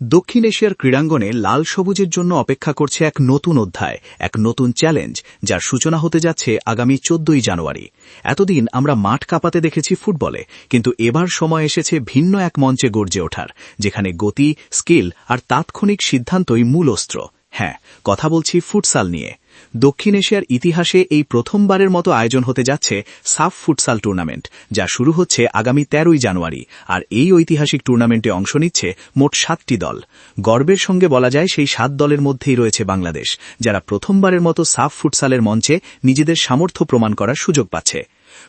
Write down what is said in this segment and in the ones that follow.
দক্ষিণ এশিয়ার ক্রীড়াঙ্গনে লাল সবুজের জন্য অপেক্ষা করছে এক নতুন অধ্যায়, এক নতুন চ্যালেঞ্জ, যার সূচনা হতে যাচ্ছে আগামী চোদ্দই জানুয়ারি। এতদিন আমরা মাঠ কাঁপাতে দেখেছি ফুটবলে, কিন্তু এবার সময় এসেছে ভিন্ন এক মঞ্চে গর্জে ওঠার, যেখানে গতি, স্কিল আর তাৎক্ষণিক সিদ্ধান্তই মূল অস্ত্র। হ্যাঁ কথা বলছি ফুটসাল নিয়ে। দক্ষিণ এশিয়ার ইতিহাসে এই প্রথমবারের মতো আয়োজন হতে যাচ্ছে সাফ ফুটসাল টুর্নামেন্ট, যা শুরু হচ্ছে আগামী তেরোই জানুয়ারি, আর এই ঐতিহাসিক টুর্নামেন্টে অংশ নিচ্ছে মোট সাতটি দল। গর্বের সঙ্গে বলা যায় সেই সাত দলের মধ্যেই রয়েছে বাংলাদেশ, যারা প্রথমবারের মতো সাফ ফুটসালের মঞ্চে নিজেদের সামর্থ্য প্রমাণ করার সুযোগ পাচ্ছে।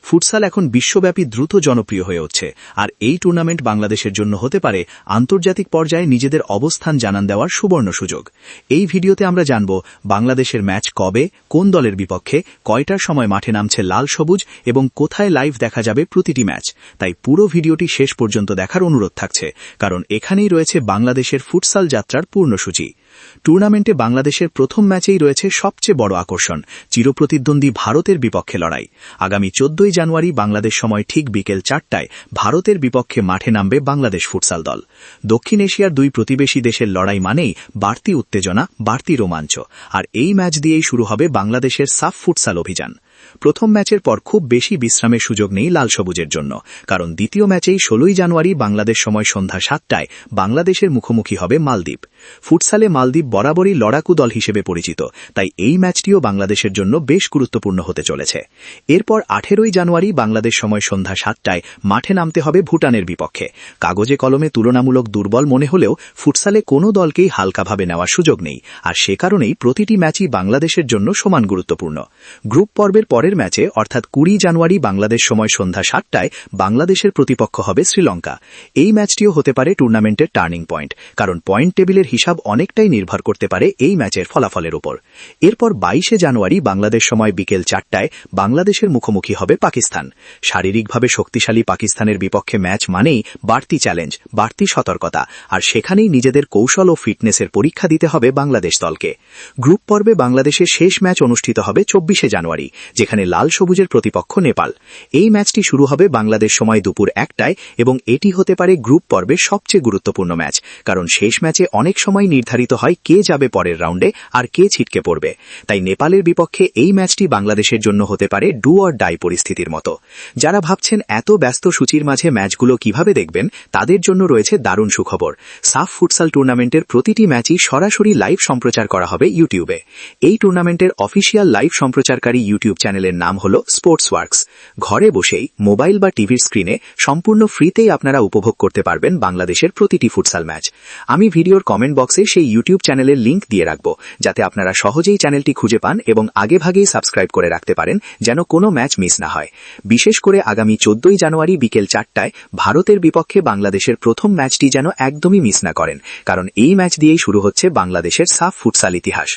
ফুটসাল এখন বিশ্বব্যাপী দ্রুত জনপ্রিয় হয়ে উঠছে। আর এই টুর্নামেন্ট বাংলাদেশের জন্য হতে পারে আন্তর্জাতিক পর্যায়ে নিজেদের অবস্থান জানান দেওয়ার সুবর্ণ সুযোগ। এই ভিডিওতে আমরা জানব বাংলাদেশের ম্যাচ কবে, কোন দলের বিপক্ষে, কয়টার সময় মাঠে নামছে লাল সবুজ এবং কোথায় লাইভ দেখা যাবে প্রতিটি ম্যাচ। তাই পুরো ভিডিওটি শেষ পর্যন্ত দেখার অনুরোধ থাকছে, কারণ এখানেই রয়েছে বাংলাদেশের ফুটসাল যাত্রার পূর্ণসূচি। টুর্নামেন্টে বাংলাদেশের প্রথম ম্যাচেই রয়েছে সবচেয়ে বড় আকর্ষণ, চিরপ্রতিদ্বন্দ্বী ভারতের বিপক্ষে লড়াই। আগামী চোদ্দই জানুয়ারি বাংলাদেশ সময় ঠিক বিকেল চারটায় ভারতের বিপক্ষে মাঠে নামবে বাংলাদেশ ফুটসাল দল। দক্ষিণ এশিয়ার দুই প্রতিবেশী দেশের লড়াই মানেই বাড়তি উত্তেজনা, বাড়তি রোমাঞ্চ। আর এই ম্যাচ দিয়েই শুরু হবে বাংলাদেশের সাফ ফুটসাল অভিযান। প্রথম ম্যাচের পর খুব বেশি বিশ্রামের সুযোগ নেই লাল সবুজের জন্য, কারণ দ্বিতীয় ম্যাচেই ষোলোই জানুয়ারি বাংলাদেশ সময় সন্ধ্যা সাতটায় বাংলাদেশের মুখোমুখি হবে মালদ্বীপ। ফুটসালে মালদ্বীপ বরাবরই লড়াকু দল হিসেবে পরিচিত, তাই এই ম্যাচটিও বাংলাদেশের জন্য বেশ গুরুত্বপূর্ণ হতে চলেছে। এরপর আঠেরোই জানুয়ারি বাংলাদেশ সময় সন্ধ্যা সাতটায় মাঠে নামতে হবে ভুটানের বিপক্ষে। কাগজে কলমে তুলনামূলক দুর্বল মনে হলেও ফুটসালে কোনো দলকেই হালকাভাবে নেওয়ার সুযোগ নেই, আর সে কারণেই প্রতিটি ম্যাচই বাংলাদেশের জন্য সমান গুরুত্বপূর্ণ। গ্রুপ পর্বের পরের ম্যাচে, অর্থাৎ কুড়ি জানুয়ারি বাংলাদেশ সময় সন্ধ্যা সাতটায়, বাংলাদেশের প্রতিপক্ষ হবে শ্রীলঙ্কা। এই ম্যাচটিও হতে পারে টুর্নামেন্টের টার্নিং পয়েন্ট, কারণ পয়েন্ট টেবিলের হিসাব অনেকটাই নির্ভর করতে পারে এই ম্যাচের ফলাফলের উপর। এরপর বাইশে জানুয়ারি বাংলাদেশ সময় বিকেল চারটায়, বাংলাদেশের মুখোমুখি হবে পাকিস্তান। শারীরিকভাবে শক্তিশালী পাকিস্তানের বিপক্ষে ম্যাচ মানেই বাড়তি চ্যালেঞ্জ, বাড়তি সতর্কতা, আর সেখানেই নিজেদের কৌশল ও ফিটনেসের পরীক্ষা দিতে হবে বাংলাদেশ দলকে। গ্রুপ পর্বে বাংলাদেশের শেষ ম্যাচ অনুষ্ঠিত হবে চব্বিশে জানুয়ারি যেখানে লাল সবুজের প্রতিপক্ষ নেপাল। এই ম্যাচটি শুরু হবে বাংলাদেশ সময় দুপুর একটায় এবং এটি হতে পারে গ্রুপ পর্বের সবচেয়ে গুরুত্বপূর্ণ ম্যাচ, কারণ শেষ ম্যাচে অনেক সময় নির্ধারিত হয় কে যাবে পরের রাউন্ডে আর কে ছিটকে পড়বে। তাই নেপালের বিপক্ষে এই ম্যাচটি বাংলাদেশের জন্য হতে পারে ডু অর ডাই পরিস্থিতির মতো। যারা ভাবছেন এত ব্যস্ত সূচির মাঝে ম্যাচগুলো কীভাবে দেখবেন, তাদের জন্য রয়েছে দারুণ সুখবর। সাফ ফুটসাল টুর্নামেন্টের প্রতিটি ম্যাচই সরাসরি লাইভ সম্প্রচার করা হবে ইউটিউবে। এই টুর্নামেন্টের অফিসিয়াল লাইভ সম্প্রচারকারী ইউটিউব চ্যানেলের নাম হল স্পোর্টস ওয়ার্কস ঘরে বসেই মোবাইল বা টিভির স্ক্রিনে সম্পূর্ণ ফ্রিতেই আপনারা উপভোগ করতে পারবেন বাংলাদেশের প্রতিটি ফুটসাল ম্যাচ আমি ভিডিওর কমেন্ট বক্সে সেই ইউটিউব চ্যানেলের লিঙ্ক দিয়ে রাখব, যাতে আপনারা সহজেই চ্যানেলটি খুঁজে পান এবং আগেভাগেই সাবস্ক্রাইব করে রাখতে পারেন যেন কোনো ম্যাচ মিস না হয়। বিশেষ করে আগামী চোদ্দই জানুয়ারি বিকেল চারটায় ভারতের বিপক্ষে বাংলাদেশের প্রথম ম্যাচটি যেন একদমই মিস না করেন, কারণ এই ম্যাচ দিয়েই শুরু হচ্ছে বাংলাদেশের সাফ ফুটসাল ইতিহাস।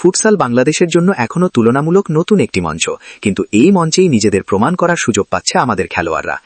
ফুটসাল বাংলাদেশের জন্য এখনও তুলনামূলক নতুন একটি মঞ্চ। কিন্তু এই মঞ্চেই নিজেদের প্রমাণ করার সুযোগ পাচ্ছে আমাদের খেলোয়াড়রা।